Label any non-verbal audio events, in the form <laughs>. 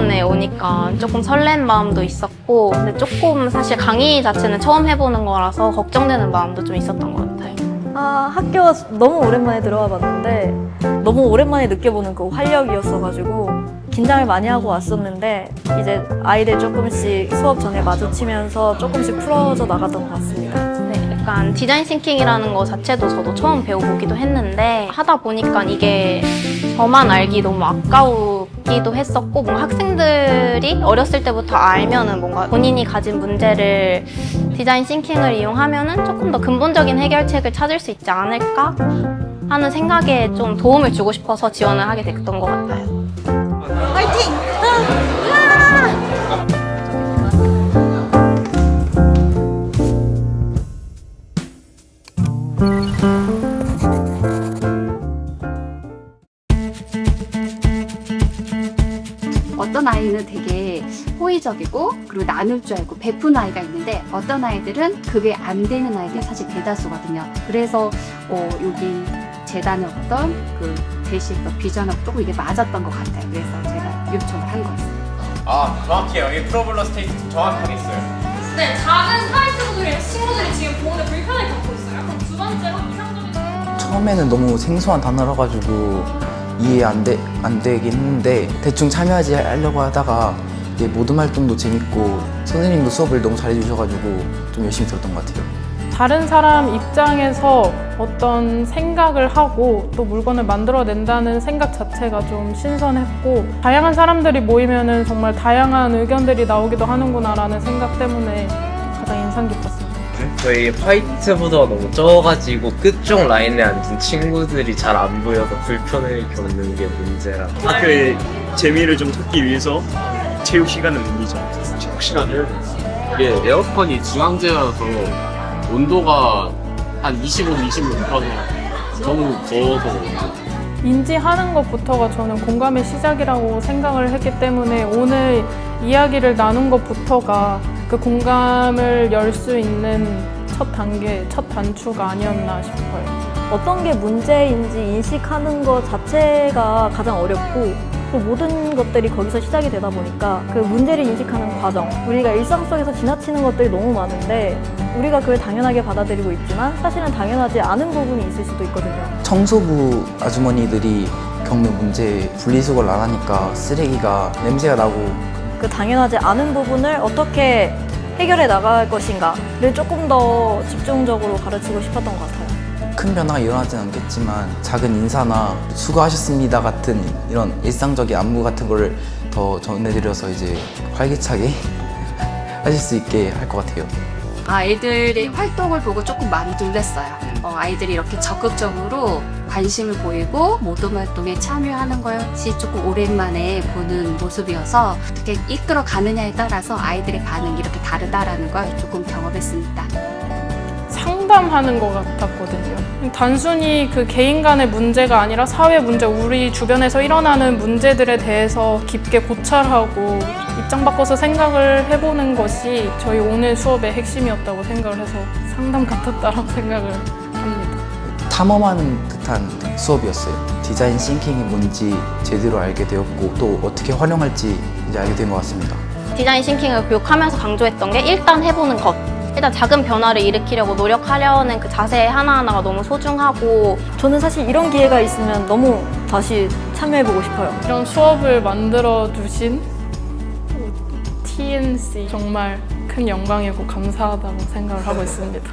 오니까 조금 설렌 마음도 있었고 근데 조금 사실 강의 자체는 처음 해보는 거라서 걱정되는 마음도 좀 있었던 것 같아요. 아, 학교 너무 오랜만에 들어와 봤는데 너무 오랜만에 느껴보는 그 활력이었어가지고 긴장을 많이 하고 왔었는데 이제 아이들 조금씩 수업 전에 마주치면서 조금씩 풀어져 나갔던 것 같습니다. 네, 약간 디자인 싱킹이라는 거 자체도 저도 처음 배워보기도 했는데 하다 보니까 이게 저만 알기 너무 아까 우기도 했었고 뭔가 학생들이 어렸을 때부터 알면은 뭔가 본인이 가진 문제를 디자인 싱킹을 이용하면은 조금 더 근본적인 해결책을 찾을 수 있지 않을까 하는 생각에 좀 도움을 주고 싶어서 지원을 하게 됐던 것 같아요. 어떤 아이는 되게 호의적이고 그리고 나눌 줄 알고 베푼 아이가 있는데 어떤 아이들은 그게 안 되는 아이들이 사실 대다수거든요. 그래서 어, 여기 재단의 어떤 그 제시했던 비전하고 조금 이게 맞았던 것 같아요. 그래서 제가 요청을 한 거였어요. 아 정확해요. 여기 프로블러 스테이트 정확하게 있어요. 네, 작은 사회 친구들이 친구들이 지금 보는데 불편을 겪고 있어요. 그럼 두 번째로 이상적인 처음에는 너무 생소한 단어라 가지고 이해 안, 돼, 안 되긴 했는데 대충 참여하지 하려고 하다가 이제 모든 활동도 재밌고 선생님도 수업을 너무 잘해 주셔가지고 좀 열심히 들었던 것 같아요. 다른 사람 입장에서 어떤 생각을 하고 또 물건을 만들어낸다는 생각 자체가 좀 신선했고 다양한 사람들이 모이면은 정말 다양한 의견들이 나오기도 하는구나라는 생각 때문에 가장 인상 깊었습니다. 저희 화이트보드가 너무 적어가지고 끝쪽 라인에 앉은 친구들이 잘 안 보여서 불편을 겪는 게 문제라 학교의 재미를 좀 찾기 위해서 체육 시간을 옮기죠. 체육 시간을 이게 에어컨이 중앙제라서 온도가 한 25, 26도에 너무 더워서 인지하는 것부터가 저는 공감의 시작이라고 생각을 했기 때문에 오늘 이야기를 나눈 것부터가 그 공감을 열 수 있는 첫 단계, 첫 단추가 아니었나 싶어요. 어떤 게 문제인지 인식하는 것 자체가 가장 어렵고 또 모든 것들이 거기서 시작이 되다 보니까 그 문제를 인식하는 과정 우리가 일상 속에서 지나치는 것들이 너무 많은데 우리가 그걸 당연하게 받아들이고 있지만 사실은 당연하지 않은 부분이 있을 수도 있거든요. 청소부 아주머니들이 겪는 문제 분리수거를 안 하니까 쓰레기가 냄새가 나고 그 당연하지 않은 부분을 어떻게 해결해 나갈 것인가를 조금 더 집중적으로 가르치고 싶었던 것 같아요. 큰 변화가 일어나진 않겠지만 작은 인사나 수고하셨습니다 같은 이런 일상적인 안부 같은 거를 더 전해드려서 이제 활기차게 <laughs> 하실 수 있게 할 것 같아요. 아이들의 활동을 보고 조금 많이 놀랐어요. 어, 아이들이 이렇게 적극적으로 관심을 보이고 모든 활동에 참여하는 것이 조금 오랜만에 보는 모습이어서 어떻게 이끌어 가느냐에 따라서 아이들의 반응이 이렇게 다르다라는 걸 조금 경험했습니다. 상담하는 것 같았거든요. 단순히 그 개인 간의 문제가 아니라 사회 문제, 우리 주변에서 일어나는 문제들에 대해서 깊게 고찰하고 입장 바꿔서 생각을 해보는 것이 저희 오늘 수업의 핵심이었다고 생각을 해서 상담 같았다라고 <laughs> 생각을. 탐험하는 듯한 수업이었어요. 디자인 싱킹이 뭔지 제대로 알게 되었고 또 어떻게 활용할지 이제 알게 된 것 같습니다. 디자인 싱킹을 교육하면서 강조했던 게 일단 해보는 것. 일단 작은 변화를 일으키려고 노력하려는 그 자세 하나하나가 너무 소중하고 저는 사실 이런 기회가 있으면 너무 다시 참여해보고 싶어요. 이런 수업을 만들어 주신 TNC 정말 큰 영광이고 감사하다고 생각을 하고 있습니다.